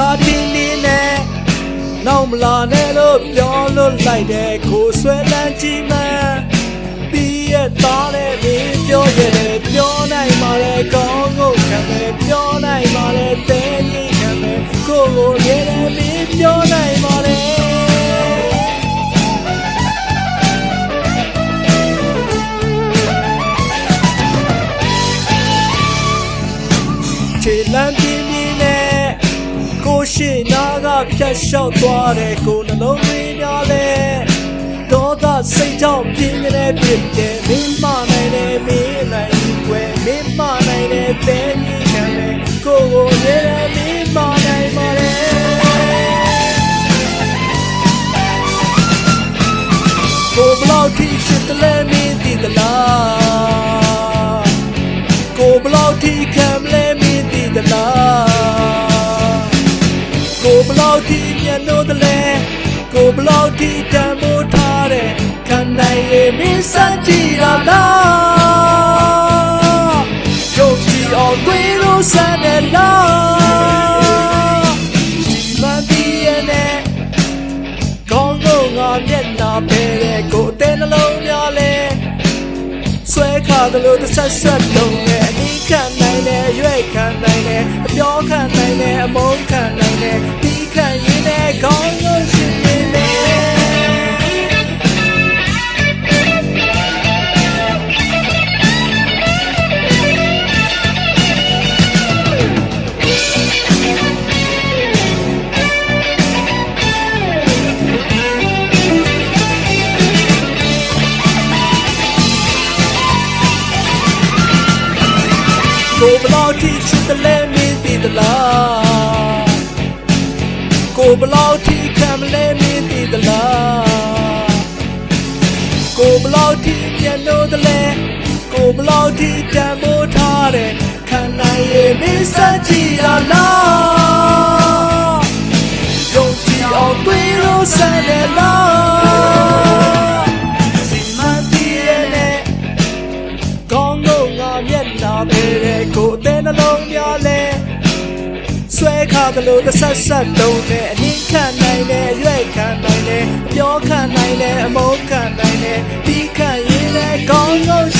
ခါတင်းနေနဲ့နောက်မလာနဲ့လို့ပြောလို့လိုက်တယ်ကိုဆွဲလန်းကြည့်မှန်းပြီးရသားနဲ့မင်းပြောရတယ်ပြောနိုင်ပါလေကောင်းကိုခံမယ်ပြောနိုင်ပါလေတဲကြီးခံမယ်ကိုကိုလည်းမင်းပြောနိုင်ပါလေခြေလမ်းပြင်းပြင်းနဲ့ကို ရှိနာကဖြတ်လျှောက်သွားတယ်ကိုနှလုံးသွင်းများလဲဒေါသစိတ်ကြောင့်ပြင်းနေဖြစ်တယ်မင်းမနိုင်တယ်မင်းနိုင်ဘူးကွယ်မင်းမနိုင်တယ်တဲကြီးခံတယ်ကိုကိုလည်းမင်းမနိုင်ပါလေကိုဘလောက်ထိချစ်တယ်လဲမင်းသိသလားကိုဘလောက်ထိခံ ကိုဘလောက်ထိမျက်နှာတလဲကိုဘလောက်ထိတန်မိုးထားတဲ့ခံနိုင်ရဲ့မင်းစမ်းကြည့်ရလားရုပ်ကြည့်အောင်တွေးလို့စမ်းတယ်လားဒီမှန်ဒီရဲ့နဲ့ကောင်းတော့ငါမျက်နှာပဲတဲ့ကိုအတဲ့နှလုံးများလဲဆွဲခါသလိုတစ်ဆက်ဆက်လုံးနဲ့အနီးခံနိုင်တယ်ရွေ့ခံနိုင်တယ်အ ပြောခံနိုင်တယ်အမုန်းခံနိုင်တယ်ဒီခံရင်လည်းကောင်းလို့ရှိနေတယ်ကိုဘလောက်ထိချစ်တယ်လဲမင်း သိသလားကိုဘလောက်ထိခံမလဲမင်းသိသလားကိုဘလောက်ထိမျက်နှာတလဲကိုဘလောက်ထိတန်မိုးထားတယ်ခံနိုင်ရဲ့မင်းစမ်းကြည့်ရလားယုံကြည်အောင်တွေးလို့စမ်းတယ်လားစီမံတည်ရဲ့နဲ့ကောင်းလို့ငါမျက်နှာပဲ သလိုတစ်ဆက်ဆက်လုံးနဲ့အနည်းခံနိုင်တယ်ရွေ့ခံနိုင်တယ်အပြောခံနိုင်တယ်အမုန်းခံနိုင်တယ်ဒီခံရင်လည်းကောင်းလို့ရှိနေမယ်